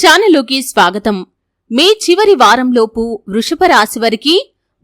ఛానల్లోకి స్వాగతం. మే చివరి వారంలోపు వృషభ రాశి వారికి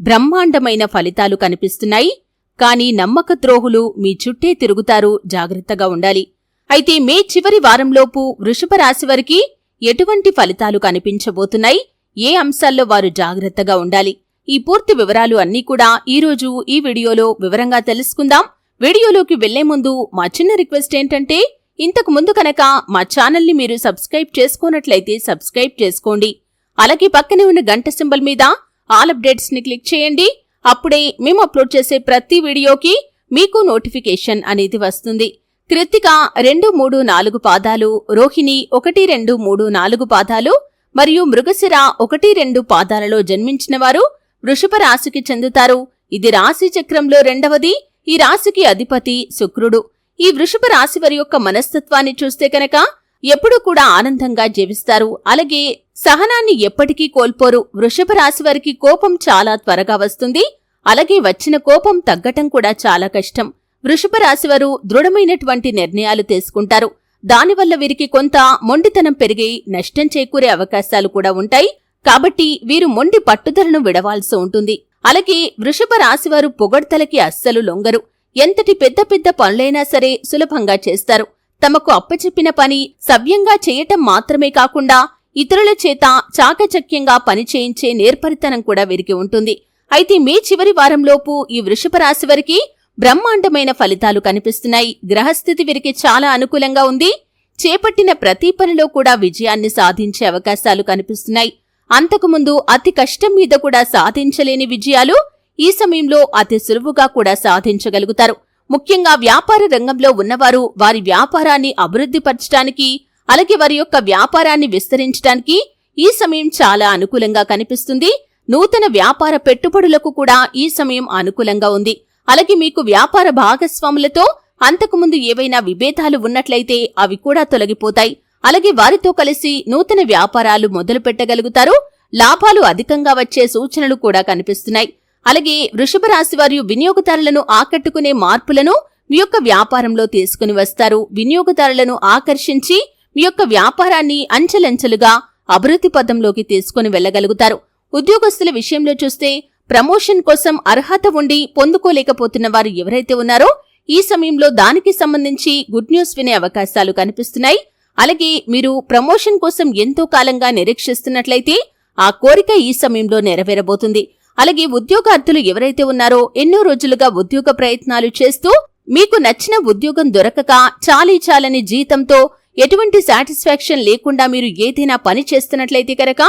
బ్రహ్మాండమైన ఫలితాలు కనిపిస్తున్నాయి. కానీ నమ్మక ద్రోహులు మీ చుట్టే తిరుగుతారు జాగ్రత్తగా ఉండాలి. అయితే మే చివరి వారంలోపు వృషభ రాశి వారికి ఎటువంటి ఫలితాలు కనిపించబోతున్నాయి? ఏ అంశాల్లో వారు జాగ్రత్తగా ఉండాలి? ఈ పూర్తి వివరాలు అన్నీ కూడా ఈరోజు ఈ వీడియోలో వివరంగా తెలుసుకుందాం. వీడియోలోకి వెళ్ళే ముందు మా చిన్న రిక్వెస్ట్ ఏంటంటే ఇంతకు ముందు కనుక మా ఛానల్ని మీరు సబ్స్క్రైబ్ చేసుకున్నట్లయితే సబ్స్క్రైబ్ చేసుకోండి. అలాగే పక్కనే ఉన్న గంట సింబల్ మీద ఆల్ అప్డేట్స్ని క్లిక్ చేయండి. అప్పుడే మేము అప్లోడ్ చేసే ప్రతి వీడియోకి మీకు నోటిఫికేషన్ అనేది వస్తుంది. కృత్తిక రెండు మూడు నాలుగు పాదాలు రోహిణి ఒకటి రెండు మూడు నాలుగు పాదాలు మరియు మృగశిర ఒకటి రెండు పాదాలలో జన్మించిన వారు వృషభ రాశికి చెందుతారు. ఇది రాశి చక్రంలో రెండవది. ఈ రాశికి అధిపతి శుక్రుడు. ఈ వృషభ రాశి వారి యొక్క మనస్తత్వాన్ని చూస్తే కనుక ఎప్పుడూ కూడా ఆనందంగా జీవిస్తారు. అలాగే సహనాన్ని ఎప్పటికీ కోల్పోరు. వృషభ రాశి వారికి కోపం చాలా త్వరగా వస్తుంది. అలాగే వచ్చిన కోపం తగ్గటం కూడా చాలా కష్టం. వృషభ రాశి వారు దృఢమైనటువంటి నిర్ణయాలు తీసుకుంటారు. దానివల్ల వీరికి కొంత మొండితనం పెరిగి నష్టం చేకూరే అవకాశాలు కూడా ఉంటాయి. కాబట్టి వీరు మొండి పట్టుదలను విడవాల్సి ఉంటుంది. అలాగే వృషభ రాశివారు పొగడ్తలకి అస్సలు లొంగరు. ఎంతటి పెద్ద పెద్ద పనులైనా సరే సులభంగా చేస్తారు. తమకు అప్పచెప్పిన పని సవ్యంగా చేయటం మాత్రమే కాకుండా ఇతరుల చేత చాకచక్యంగా పని చేయించే నేర్పరితనం కూడా వీరికి ఉంటుంది. అయితే మే చివరి వారంలోపు ఈ వృషభ రాశి వారికి బ్రహ్మాండమైన ఫలితాలు కనిపిస్తున్నాయి. గ్రహస్థితి వీరికి చాలా అనుకూలంగా ఉంది. చేపట్టిన ప్రతి పనిలో కూడా విజయాన్ని సాధించే అవకాశాలు కనిపిస్తున్నాయి. అంతకుముందు అతి కష్టం మీద కూడా సాధించలేని విజయాలు ఈ సమయంలో అతి సులువుగా కూడా సాధించగలుగుతారు. ముఖ్యంగా వ్యాపార రంగంలో ఉన్నవారు వారి వ్యాపారాన్ని అభివృద్ధిపరచడానికి అలాగే వారి యొక్క వ్యాపారాన్ని విస్తరించడానికి ఈ సమయం చాలా అనుకూలంగా కనిపిస్తుంది. నూతన వ్యాపార పెట్టుబడులకు కూడా ఈ సమయం అనుకూలంగా ఉంది. అలాగే మీకు వ్యాపార భాగస్వాములతో అంతకుముందు ఏవైనా విభేదాలు ఉన్నట్లయితే అవి కూడా తొలగిపోతాయి. అలాగే వారితో కలిసి నూతన వ్యాపారాలు మొదలు పెట్టగలుగుతారు లాభాలు అధికంగా వచ్చే సూచనలు కూడా కనిపిస్తున్నాయి. అలాగే వృషభ రాశి వారు వినియోగదారులను ఆకట్టుకునే మార్పులను మీ యొక్క వ్యాపారంలో తీసుకుని వస్తారు. వినియోగదారులను ఆకర్షించి మీ యొక్క వ్యాపారాన్ని అంచెలంచెలుగా అభివృద్ధి పథంలోకి తీసుకుని వెళ్ళగలుగుతారు ఉద్యోగస్తుల విషయంలో చూస్తే ప్రమోషన్ కోసం అర్హత ఉండి పొందుకోలేకపోతున్న వారు ఎవరైతే ఉన్నారో ఈ సమయంలో దానికి సంబంధించి గుడ్ న్యూస్ వినే అవకాశాలు కనిపిస్తున్నాయి. అలాగే మీరు ప్రమోషన్ కోసం ఎంతో కాలంగా నిరీక్షిస్తున్నట్లయితే ఆ కోరిక ఈ సమయంలో నెరవేరబోతుంది. అలాగే ఉద్యోగార్థులు ఎవరైతే ఉన్నారో ఎన్నో రోజులుగా ఉద్యోగ ప్రయత్నాలు చేస్తూ మీకు నచ్చిన ఉద్యోగం దొరకక చాలీ చాలని జీతంతో ఎటువంటి సాటిస్ఫాక్షన్ లేకుండా మీరు ఏదైనా పని చేస్తున్నట్లయితే కనుక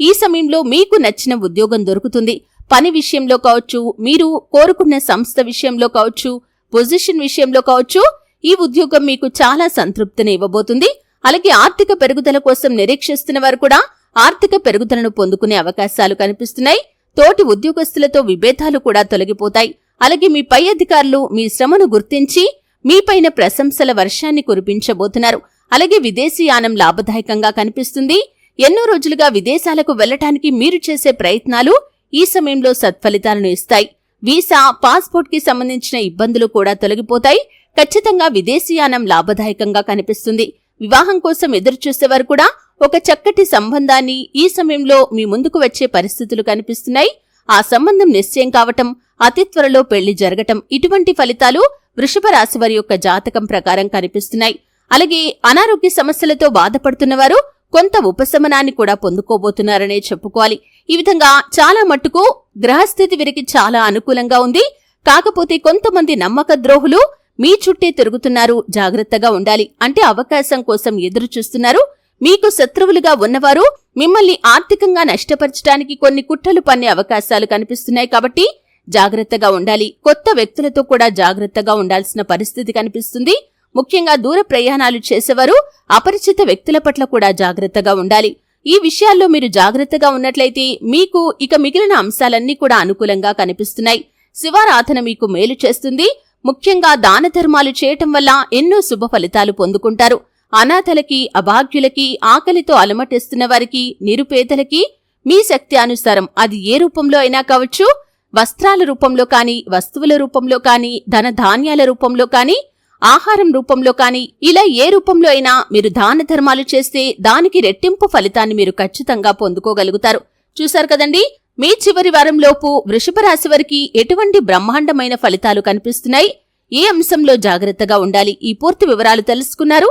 ఈ సమయంలో మీకు నచ్చిన ఉద్యోగం దొరుకుతుంది. పని విషయంలో కావచ్చు మీరు కోరుకున్న సంస్థ విషయంలో కావచ్చు పొజిషన్ విషయంలో కావచ్చు ఈ ఉద్యోగం మీకు చాలా సంతృప్తిని ఇవ్వబోతుంది. అలాగే ఆర్థిక పెరుగుదల కోసం నిరీక్షిస్తున్న వారు కూడా ఆర్థిక పెరుగుదలను పొందుకునే అవకాశాలు కనిపిస్తున్నాయి. తోటి ఉద్యోగస్తులతో విభేదాలు కూడా తొలగిపోతాయి. అలాగే మీ పై అధికారులు మీ శ్రమను గుర్తించి మీపైన ప్రశంసల వర్షాన్ని కురిపించబోతున్నారు. అలాగే విదేశీయానం లాభదాయకంగా కనిపిస్తుంది. ఎన్నో రోజులుగా విదేశాలకు వెళ్ళటానికి మీరు చేసే ప్రయత్నాలు ఈ సమయంలో సత్ఫలితాలను ఇస్తాయి. వీసా పాస్పోర్ట్కి సంబంధించిన ఇబ్బందులు కూడా తొలగిపోతాయి. ఖచ్చితంగా విదేశీయానం లాభదాయకంగా కనిపిస్తుంది. వివాహం కోసం ఎదురుచూసేవారు కూడా ఒక చక్కటి సంబంధాన్ని ఈ సమయంలో మీ ముందుకు వచ్చే పరిస్థితులు కనిపిస్తున్నాయి. ఆ సంబంధం నిశ్చయం కావటం అతి త్వరలో పెళ్ళి జరగటం ఇటువంటి ఫలితాలు వృషభ రాశి వారి యొక్క జాతకం ప్రకారం కనిపిస్తున్నాయి. అలాగే అనారోగ్య సమస్యలతో బాధపడుతున్నవారు కొంత ఉపశమనాన్ని కూడా పొందుకోబోతున్నారనే చెప్పుకోవాలి. ఈ విధంగా చాలా మట్టుకు గ్రహస్థితి వీరికి చాలా అనుకూలంగా ఉంది. కాకపోతే కొంతమంది నమ్మక ద్రోహులు మీ చుట్టే తిరుగుతున్నారు జాగ్రత్తగా ఉండాలి. అంటే అవకాశం కోసం ఎదురు చూస్తున్నారు మీకు శత్రువులుగా ఉన్నవారు మిమ్మల్ని ఆర్థికంగా నష్టపరచడానికి కొన్ని కుట్రలు పన్నే అవకాశాలు కనిపిస్తున్నాయి కాబట్టి జాగ్రత్తగా ఉండాలి. కొత్త వ్యక్తులతో కూడా జాగ్రత్తగా ఉండాల్సిన పరిస్థితి కనిపిస్తుంది. ముఖ్యంగా దూర ప్రయాణాలు చేసేవారు అపరిచిత వ్యక్తుల పట్ల కూడా జాగ్రత్తగా ఉండాలి. ఈ విషయాల్లో మీరు జాగ్రత్తగా ఉన్నట్లయితే మీకు ఇక మిగిలిన అంశాలన్నీ కూడా అనుకూలంగా కనిపిస్తున్నాయి. శివారాధన మీకు మేలు చేస్తుంది. ముఖ్యంగా దాన ధర్మాలు చేయటం వల్ల ఎన్నో శుభ ఫలితాలు పొందుకుంటారు. అనాథలకి అభాగ్యులకి ఆకలితో అలమటిస్తున్న వారికి నిరుపేదలకి మీ శక్తి అనుసారం అది ఏ రూపంలో అయినా కావచ్చు. వస్త్రాల రూపంలో కాని వస్తువుల రూపంలో కాని ధన ధాన్యాల రూపంలో కాని ఆహారం రూపంలో కానీ ఇలా ఏ రూపంలో అయినా మీరు దాన ధర్మాలు చేస్తే దానికి రెట్టింపు ఫలితాన్ని మీరు ఖచ్చితంగా పొందుకోగలుగుతారు. చూశారు కదండి? మీ చివరి వారంలోపు వృషభ రాశి వారికి ఎటువంటి బ్రహ్మాండమైన ఫలితాలు కనిపిస్తున్నాయి? ఏ అంశంలో జాగ్రత్తగా ఉండాలి? ఈ పూర్తి వివరాలు తెలుసుకున్నారు.